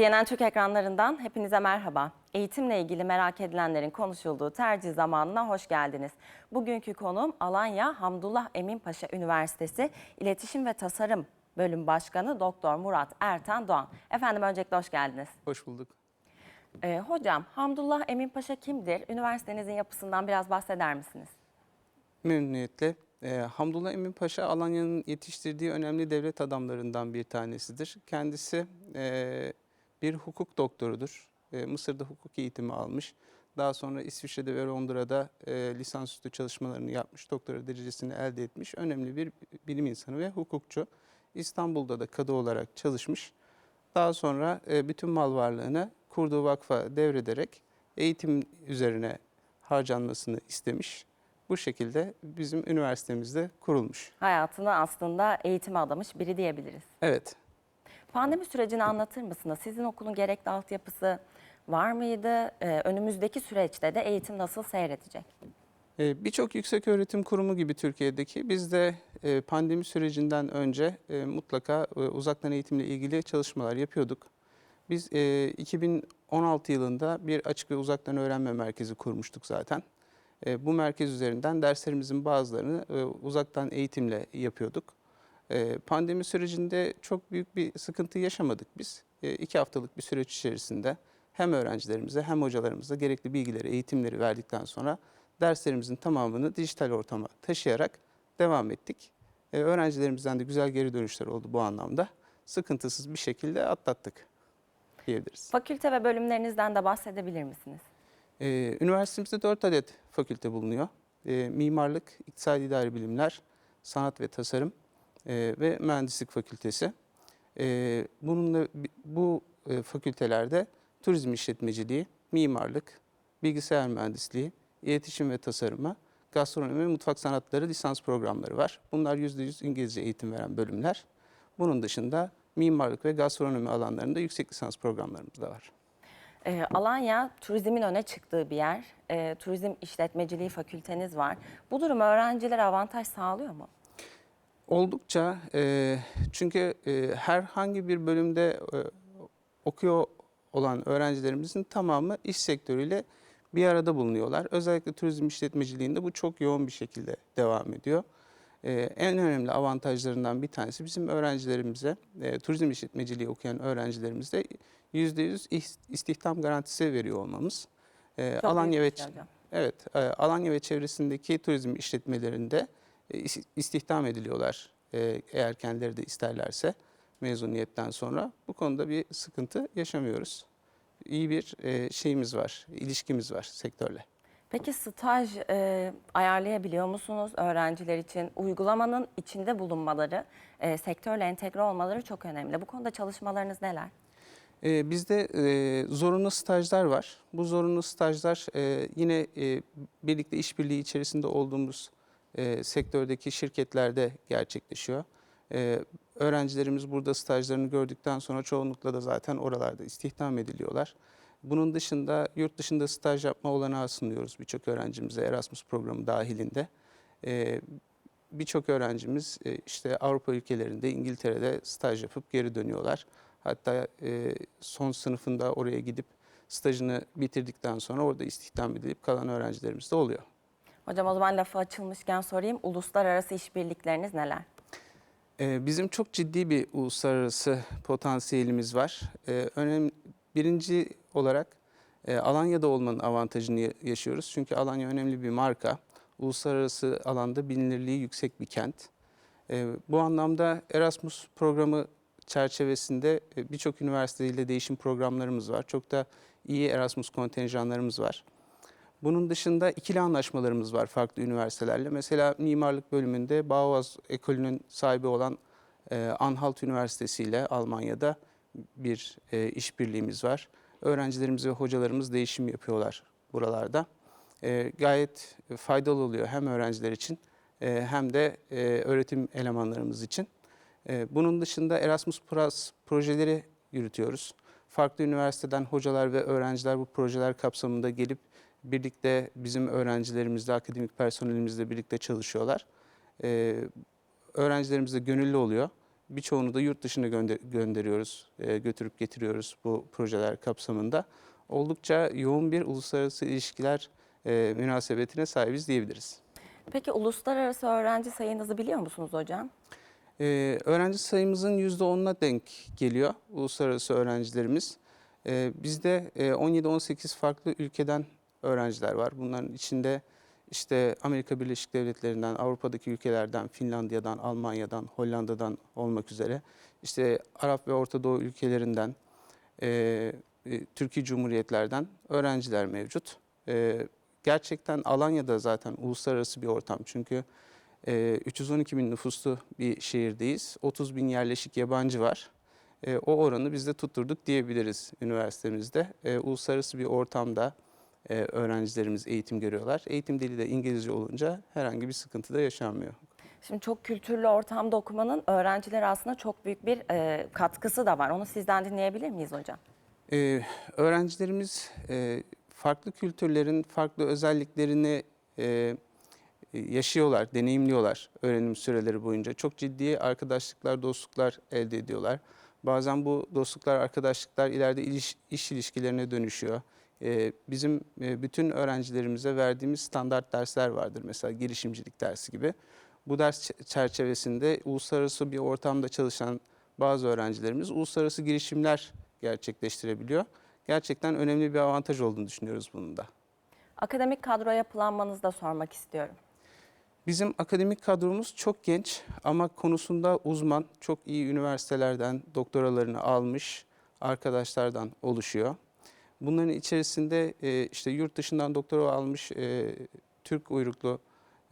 CNN Türk ekranlarından hepinize merhaba. Eğitimle ilgili merak edilenlerin konuşulduğu tercih zamanına hoş geldiniz. Bugünkü konuğum Alanya Hamdullah Emin Paşa Üniversitesi İletişim ve Tasarım Bölüm Başkanı Doktor Murat Ertan Doğan. Efendim öncelikle hoş geldiniz. Hoş bulduk. Ee, hocam Hamdullah Emin Paşa kimdir? Üniversitenizin yapısından biraz bahseder misiniz? Memnuniyetle. Ee, Hamdullah Emin Paşa Alanya'nın yetiştirdiği önemli devlet adamlarından bir tanesidir. Kendisi e, bir hukuk doktorudur. E, Mısır'da hukuk eğitimi almış. Daha sonra İsviçre'de ve Londra'da e, lisansüstü çalışmalarını yapmış, doktora derecesini elde etmiş. Önemli bir bilim insanı ve hukukçu. İstanbul'da da kadı olarak çalışmış. Daha sonra e, bütün mal varlığını kurduğu vakfa devrederek eğitim üzerine harcanmasını istemiş. Bu şekilde bizim üniversitemizde kurulmuş. Hayatını aslında eğitime adamış biri diyebiliriz. Evet, Pandemi sürecini anlatır mısınız? Sizin okulun gerekli altyapısı var mıydı? Ee, önümüzdeki süreçte de eğitim nasıl seyredecek? Ee, Birçok yüksek öğretim kurumu gibi Türkiye'deki biz de e, pandemi sürecinden önce e, mutlaka e, uzaktan eğitimle ilgili çalışmalar yapıyorduk. Biz e, 2016 yılında bir açık ve uzaktan öğrenme merkezi kurmuştuk zaten. Bu merkez üzerinden derslerimizin bazılarını uzaktan eğitimle yapıyorduk. E, Pandemi sürecinde çok büyük bir sıkıntı yaşamadık biz. E, İki haftalık bir süreç içerisinde hem öğrencilerimize hem hocalarımıza gerekli bilgileri, eğitimleri verdikten sonra derslerimizin tamamını dijital ortama taşıyarak devam ettik. E, öğrencilerimizden de güzel geri dönüşler oldu bu anlamda. Sıkıntısız bir şekilde atlattık diyebiliriz. Fakülte ve bölümlerinizden de bahsedebilir misiniz? Üniversitemizde 4 adet fakülte bulunuyor. Mimarlık, İktisadi İdari Bilimler, Sanat ve Tasarım e, ve Mühendislik Fakültesi. E, bununla bu e, fakültelerde turizm işletmeciliği, mimarlık, bilgisayar mühendisliği, iletişim ve tasarımı, gastronomi ve mutfak sanatları lisans programları var. Bunlar %100 İngilizce eğitim veren bölümler. Bunun dışında mimarlık ve gastronomi alanlarında yüksek lisans programlarımız da var. Ee, Alanya turizmin öne çıktığı bir yer. Ee, turizm işletmeciliği fakülteniz var. Bu durum öğrencilere avantaj sağlıyor mu? Oldukça e, çünkü e, herhangi bir bölümde e, okuyor olan öğrencilerimizin tamamı iş sektörüyle bir arada bulunuyorlar. Özellikle turizm işletmeciliğinde bu çok yoğun bir şekilde devam ediyor. E, en önemli avantajlarından bir tanesi bizim öğrencilerimize, e, turizm işletmeciliği okuyan öğrencilerimize %100 iş- istihdam garantisi veriyor olmamız. E, Alanya ve. Evet, e, Alanya ve çevresindeki turizm işletmelerinde istihdam ediliyorlar e, eğer kendileri de isterlerse mezuniyetten sonra. Bu konuda bir sıkıntı yaşamıyoruz. İyi bir e, şeyimiz var, ilişkimiz var sektörle. Peki staj e, ayarlayabiliyor musunuz öğrenciler için? Uygulamanın içinde bulunmaları, e, sektörle entegre olmaları çok önemli. Bu konuda çalışmalarınız neler? E, bizde e, zorunlu stajlar var. Bu zorunlu stajlar e, yine e, birlikte işbirliği içerisinde olduğumuz e, sektördeki şirketlerde gerçekleşiyor. E, öğrencilerimiz burada stajlarını gördükten sonra çoğunlukla da zaten oralarda istihdam ediliyorlar. Bunun dışında yurt dışında staj yapma olanağı sunuyoruz birçok öğrencimize Erasmus programı dahilinde. E, birçok öğrencimiz e, işte Avrupa ülkelerinde, İngiltere'de staj yapıp geri dönüyorlar. Hatta e, son sınıfında oraya gidip stajını bitirdikten sonra orada istihdam edilip kalan öğrencilerimiz de oluyor. Hocam o zaman lafı açılmışken sorayım. Uluslararası işbirlikleriniz neler? Ee, Bizim çok ciddi bir uluslararası potansiyelimiz var. Ee, Önem, birinci olarak e, Alanya'da olmanın avantajını ya- yaşıyoruz. Çünkü Alanya önemli bir marka. Uluslararası alanda bilinirliği yüksek bir kent. Ee, Bu anlamda Erasmus programı çerçevesinde e, birçok üniversiteyle değişim programlarımız var. Çok da iyi Erasmus kontenjanlarımız var. Bunun dışında ikili anlaşmalarımız var farklı üniversitelerle. Mesela mimarlık bölümünde Bauhaus ekolünün sahibi olan e, Anhalt Üniversitesi ile Almanya'da bir e, işbirliğimiz var. Öğrencilerimiz ve hocalarımız değişim yapıyorlar buralarda. E, gayet faydalı oluyor hem öğrenciler için e, hem de e, öğretim elemanlarımız için. E, bunun dışında Erasmus Plus projeleri yürütüyoruz. Farklı üniversiteden hocalar ve öğrenciler bu projeler kapsamında gelip birlikte bizim öğrencilerimizle, akademik personelimizle birlikte çalışıyorlar. E, öğrencilerimiz de gönüllü oluyor. Birçoğunu da yurt dışına gönder- gönderiyoruz, e, götürüp getiriyoruz bu projeler kapsamında. Oldukça yoğun bir uluslararası ilişkiler e, münasebetine sahibiz diyebiliriz. Peki uluslararası öğrenci sayınızı biliyor musunuz hocam? Ee, öğrenci sayımızın %10'una denk geliyor uluslararası öğrencilerimiz. Ee, bizde e, 17-18 farklı ülkeden öğrenciler var. Bunların içinde işte Amerika Birleşik Devletleri'nden, Avrupa'daki ülkelerden, Finlandiya'dan, Almanya'dan, Hollanda'dan olmak üzere işte Arap ve Orta Doğu ülkelerinden, e, e, Türkiye Cumhuriyetlerden öğrenciler mevcut. E, gerçekten Alanya'da zaten uluslararası bir ortam çünkü e, 312 bin nüfuslu bir şehirdeyiz. 30 bin yerleşik yabancı var. E, o oranı biz de tutturduk diyebiliriz üniversitemizde. E, uluslararası bir ortamda e, öğrencilerimiz eğitim görüyorlar. Eğitim dili de İngilizce olunca herhangi bir sıkıntı da yaşanmıyor. Şimdi çok kültürlü ortamda okumanın öğrencilere aslında çok büyük bir e, katkısı da var. Onu sizden dinleyebilir miyiz hocam? Ee, öğrencilerimiz e, farklı kültürlerin farklı özelliklerini e, yaşıyorlar, deneyimliyorlar öğrenim süreleri boyunca. Çok ciddi arkadaşlıklar, dostluklar elde ediyorlar. Bazen bu dostluklar, arkadaşlıklar ileride iliş- iş ilişkilerine dönüşüyor. Ee, bizim e, bütün öğrencilerimize verdiğimiz standart dersler vardır. Mesela girişimcilik dersi gibi. Bu ders çerçevesinde uluslararası bir ortamda çalışan bazı öğrencilerimiz uluslararası girişimler gerçekleştirebiliyor. Gerçekten önemli bir avantaj olduğunu düşünüyoruz bunun da. Akademik kadro yapılanmanızı da sormak istiyorum. Bizim akademik kadromuz çok genç ama konusunda uzman, çok iyi üniversitelerden doktoralarını almış arkadaşlardan oluşuyor. Bunların içerisinde e, işte yurt dışından doktora almış e, Türk uyruklu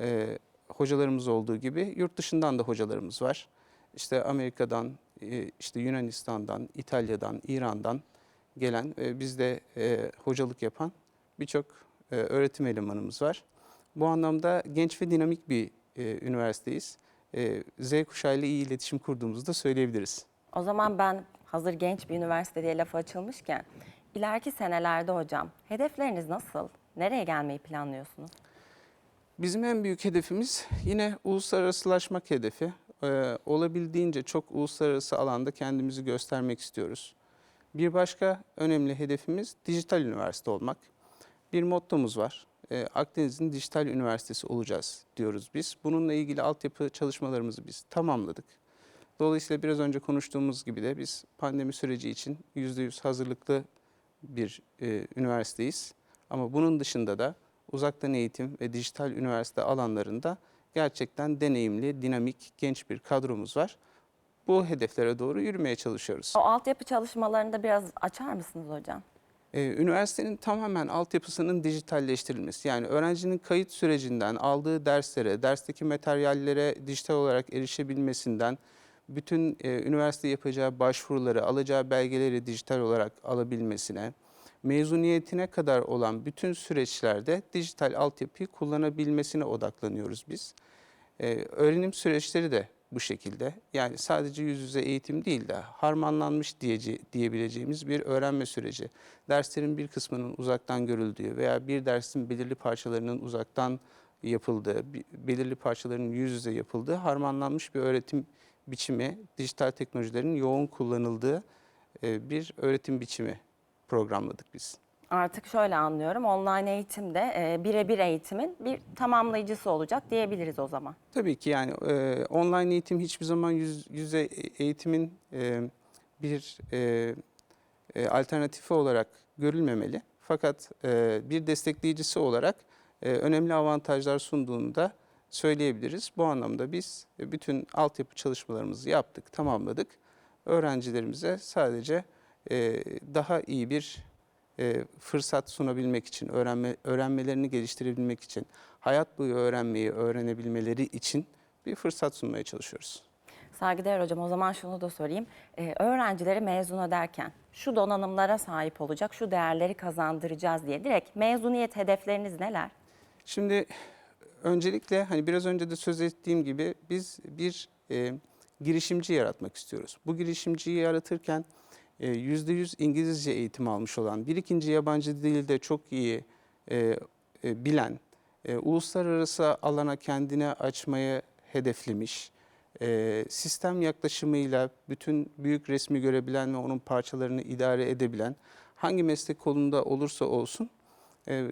e, hocalarımız olduğu gibi yurt dışından da hocalarımız var. İşte Amerika'dan, e, işte Yunanistan'dan, İtalya'dan, İran'dan gelen e, bizde e, hocalık yapan birçok e, öğretim elemanımız var. Bu anlamda genç ve dinamik bir e, üniversiteyiz. E, Z kuşağıyla iyi iletişim kurduğumuzu da söyleyebiliriz. O zaman ben hazır genç bir üniversite diye lafı açılmışken ileriki senelerde hocam hedefleriniz nasıl? Nereye gelmeyi planlıyorsunuz? Bizim en büyük hedefimiz yine uluslararasılaşmak hedefi. Ee, olabildiğince çok uluslararası alanda kendimizi göstermek istiyoruz. Bir başka önemli hedefimiz dijital üniversite olmak. Bir mottomuz var. Ee, Akdeniz'in dijital üniversitesi olacağız diyoruz biz. Bununla ilgili altyapı çalışmalarımızı biz tamamladık. Dolayısıyla biraz önce konuştuğumuz gibi de biz pandemi süreci için %100 hazırlıklı bir e, üniversiteyiz. Ama bunun dışında da uzaktan eğitim ve dijital üniversite alanlarında gerçekten deneyimli, dinamik, genç bir kadromuz var. Bu hedeflere doğru yürümeye çalışıyoruz. O altyapı çalışmalarını da biraz açar mısınız hocam? Ee, üniversitenin tamamen altyapısının dijitalleştirilmesi. Yani öğrencinin kayıt sürecinden aldığı derslere, dersteki materyallere dijital olarak erişebilmesinden, bütün e, üniversite yapacağı başvuruları, alacağı belgeleri dijital olarak alabilmesine, mezuniyetine kadar olan bütün süreçlerde dijital altyapıyı kullanabilmesine odaklanıyoruz biz. Ee, öğrenim süreçleri de bu şekilde. Yani sadece yüz yüze eğitim değil de harmanlanmış diyece, diyebileceğimiz bir öğrenme süreci. Derslerin bir kısmının uzaktan görüldüğü veya bir dersin belirli parçalarının uzaktan yapıldığı, belirli parçaların yüz yüze yapıldığı harmanlanmış bir öğretim biçimi, dijital teknolojilerin yoğun kullanıldığı e, bir öğretim biçimi programladık biz. Artık şöyle anlıyorum online eğitimde e, birebir eğitimin bir tamamlayıcısı olacak diyebiliriz o zaman. Tabii ki yani e, online eğitim hiçbir zaman yüz yüze eğitimin e, bir e, e, alternatifi olarak görülmemeli. Fakat e, bir destekleyicisi olarak e, önemli avantajlar sunduğunu da söyleyebiliriz. Bu anlamda biz e, bütün altyapı çalışmalarımızı yaptık, tamamladık. Öğrencilerimize sadece e, daha iyi bir e, fırsat sunabilmek için, öğrenme, öğrenmelerini geliştirebilmek için, hayat boyu öğrenmeyi öğrenebilmeleri için bir fırsat sunmaya çalışıyoruz. Saygıdeğer hocam o zaman şunu da sorayım. Ee, öğrencileri mezun ederken şu donanımlara sahip olacak, şu değerleri kazandıracağız diye direkt mezuniyet hedefleriniz neler? Şimdi öncelikle hani biraz önce de söz ettiğim gibi biz bir e, girişimci yaratmak istiyoruz. Bu girişimciyi yaratırken e, %100 İngilizce eğitim almış olan, bir ikinci yabancı dilde çok iyi e, e, bilen, e, uluslararası alana kendini açmayı hedeflemiş, e, sistem yaklaşımıyla bütün büyük resmi görebilen ve onun parçalarını idare edebilen, hangi meslek kolunda olursa olsun e,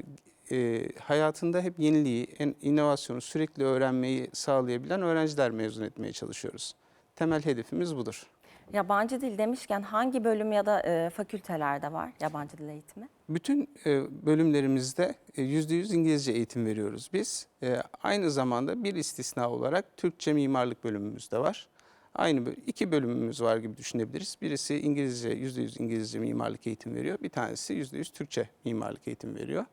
e, hayatında hep yeniliği, en, inovasyonu, sürekli öğrenmeyi sağlayabilen öğrenciler mezun etmeye çalışıyoruz. Temel hedefimiz budur. Yabancı dil demişken hangi bölüm ya da e, fakültelerde var yabancı dil eğitimi? Bütün e, bölümlerimizde e, %100 İngilizce eğitim veriyoruz biz. E, Aynı zamanda bir istisna olarak Türkçe mimarlık bölümümüz de var. Aynı iki bölümümüz var gibi düşünebiliriz. Birisi İngilizce, %100 İngilizce mimarlık eğitim veriyor. Bir tanesi %100 Türkçe mimarlık eğitim veriyor.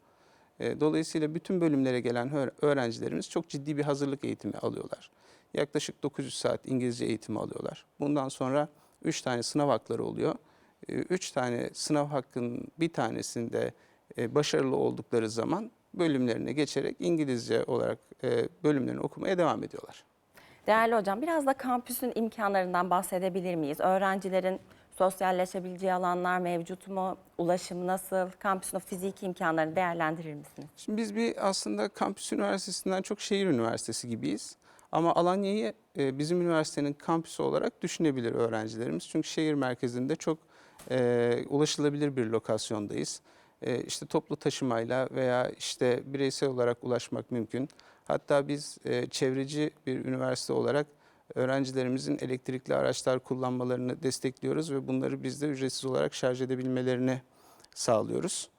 E, Dolayısıyla bütün bölümlere gelen öğ- öğrencilerimiz çok ciddi bir hazırlık eğitimi alıyorlar. Yaklaşık 900 saat İngilizce eğitimi alıyorlar. Bundan sonra 3 tane sınav hakları oluyor. 3 tane sınav hakkının bir tanesinde e, başarılı oldukları zaman bölümlerine geçerek İngilizce olarak e, bölümlerini okumaya devam ediyorlar. Değerli hocam biraz da kampüsün imkanlarından bahsedebilir miyiz? Öğrencilerin sosyalleşebileceği alanlar mevcut mu? Ulaşım nasıl? Kampüsün o fiziki imkanlarını değerlendirir misiniz? Şimdi biz bir aslında kampüs üniversitesinden çok şehir üniversitesi gibiyiz. Ama Alanya'yı e, bizim üniversitenin kampüsü olarak düşünebilir öğrencilerimiz. Çünkü şehir merkezinde çok e, ulaşılabilir bir lokasyondayız. E, işte toplu taşımayla veya işte bireysel olarak ulaşmak mümkün. Hatta biz e, çevreci bir üniversite olarak öğrencilerimizin elektrikli araçlar kullanmalarını destekliyoruz ve bunları biz de ücretsiz olarak şarj edebilmelerini sağlıyoruz.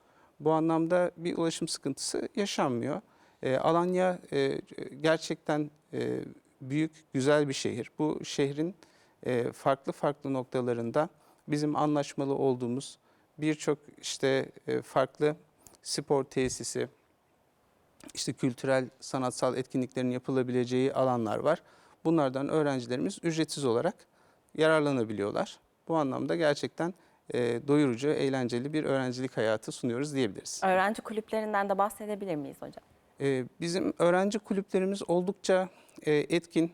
Bu anlamda bir ulaşım sıkıntısı yaşanmıyor. E, Alanya e, gerçekten e, büyük, güzel bir şehir. Bu şehrin e, farklı farklı noktalarında bizim anlaşmalı olduğumuz birçok işte e, farklı spor tesisi, işte kültürel, sanatsal etkinliklerin yapılabileceği alanlar var. Bunlardan öğrencilerimiz ücretsiz olarak yararlanabiliyorlar. Bu anlamda gerçekten e, doyurucu, eğlenceli bir öğrencilik hayatı sunuyoruz diyebiliriz. Öğrenci kulüplerinden de bahsedebilir miyiz hocam? Ee, Bizim öğrenci kulüplerimiz oldukça e, etkin.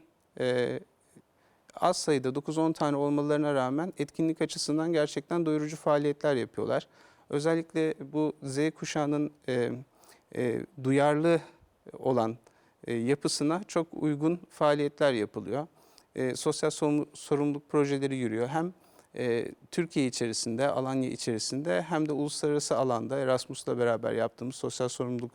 Az sayıda 9-10 tane olmalarına rağmen etkinlik açısından gerçekten doyurucu faaliyetler yapıyorlar. Özellikle bu Z kuşağının e, e, duyarlı olan e, yapısına çok uygun faaliyetler yapılıyor. E, Sosyal sorumlu- sorumluluk projeleri yürüyor. Hem e, Türkiye içerisinde, Alanya içerisinde hem de uluslararası alanda Erasmus'la beraber yaptığımız sosyal sorumluluk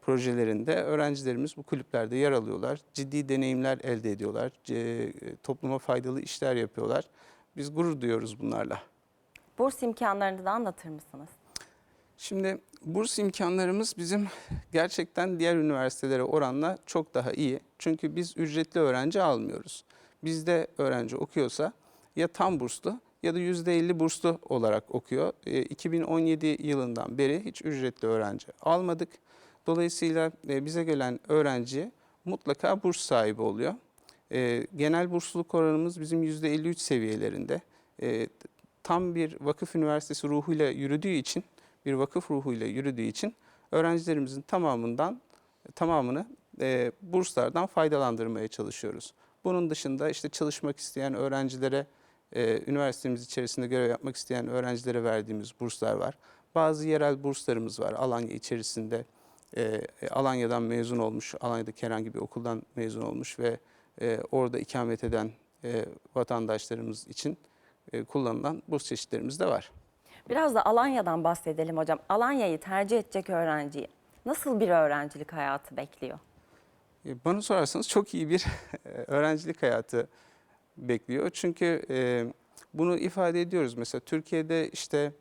projelerinde öğrencilerimiz bu kulüplerde yer alıyorlar. Ciddi deneyimler elde ediyorlar. Topluma faydalı işler yapıyorlar. Biz gurur duyuyoruz bunlarla. Burs imkanlarını da anlatır mısınız? Şimdi burs imkanlarımız bizim gerçekten diğer üniversitelere oranla çok daha iyi. Çünkü biz ücretli öğrenci almıyoruz. Bizde öğrenci okuyorsa ya tam burslu ya da %50 burslu olarak okuyor. E, 2017 yılından beri hiç ücretli öğrenci almadık. Dolayısıyla e, bize gelen öğrenci mutlaka burs sahibi oluyor. E, genel bursluluk oranımız bizim %53 seviyelerinde. E, tam bir vakıf üniversitesi ruhuyla yürüdüğü için, bir vakıf ruhuyla yürüdüğü için öğrencilerimizin tamamından tamamını e, burslardan faydalandırmaya çalışıyoruz. Bunun dışında işte çalışmak isteyen öğrencilere, e, üniversitemiz içerisinde görev yapmak isteyen öğrencilere verdiğimiz burslar var. Bazı yerel burslarımız var Alanya içerisinde. E, Alanya'dan mezun olmuş, Alanya'daki herhangi bir okuldan mezun olmuş ve e, orada ikamet eden e, vatandaşlarımız için e, kullanılan burs çeşitlerimiz de var. Biraz da Alanya'dan bahsedelim hocam. Alanya'yı tercih edecek öğrenciyi nasıl bir öğrencilik hayatı bekliyor? E, Bana sorarsanız çok iyi bir e, öğrencilik hayatı bekliyor. Çünkü e, bunu ifade ediyoruz. Mesela Türkiye'de işte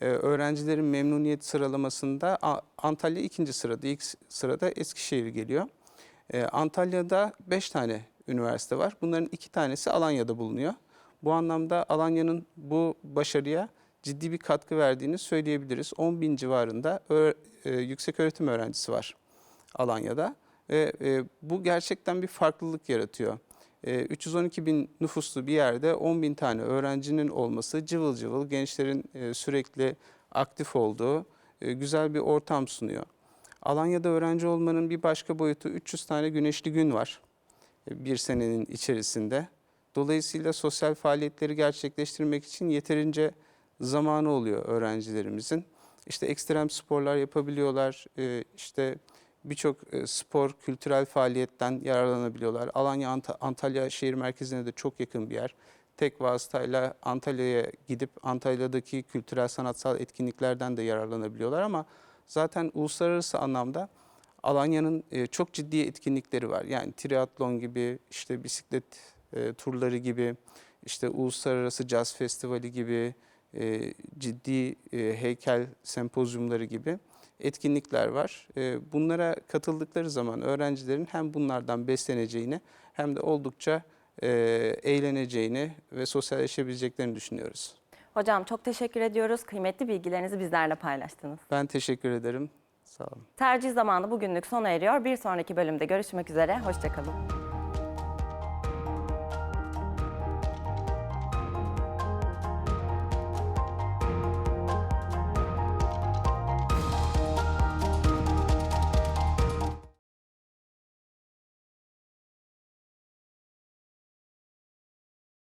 öğrencilerin memnuniyet sıralamasında Antalya ikinci sırada, ilk sırada Eskişehir geliyor. Antalya'da beş tane üniversite var. Bunların iki tanesi Alanya'da bulunuyor. Bu anlamda Alanya'nın bu başarıya ciddi bir katkı verdiğini söyleyebiliriz. 10 bin civarında e, yüksek öğretim öğrencisi var Alanya'da. Ve e, bu gerçekten bir farklılık yaratıyor. E, 312 bin nüfuslu bir yerde 10 bin tane öğrencinin olması cıvıl cıvıl gençlerin e, sürekli aktif olduğu e, güzel bir ortam sunuyor. Alanya'da öğrenci olmanın bir başka boyutu 300 tane güneşli gün var e, bir senenin içerisinde. Dolayısıyla sosyal faaliyetleri gerçekleştirmek için yeterince zamanı oluyor öğrencilerimizin. İşte ekstrem sporlar yapabiliyorlar, e, işte birçok e, spor, kültürel faaliyetten yararlanabiliyorlar. Alanya, Ant- Antalya şehir merkezine de çok yakın bir yer. Tek vasıtayla Antalya'ya gidip Antalya'daki kültürel sanatsal etkinliklerden de yararlanabiliyorlar ama zaten uluslararası anlamda Alanya'nın e, çok ciddi etkinlikleri var. Yani triatlon gibi, işte bisiklet e, turları gibi, işte uluslararası caz festivali gibi, e, ciddi e, heykel sempozyumları gibi etkinlikler var. E, bunlara katıldıkları zaman öğrencilerin hem bunlardan besleneceğini hem de oldukça e, eğleneceğini ve sosyalleşebileceklerini düşünüyoruz. Hocam çok teşekkür ediyoruz. Kıymetli bilgilerinizi bizlerle paylaştınız. Ben teşekkür ederim. Sağ olun. Tercih zamanı bugünlük sona eriyor. Bir sonraki bölümde görüşmek üzere. Hoşçakalın.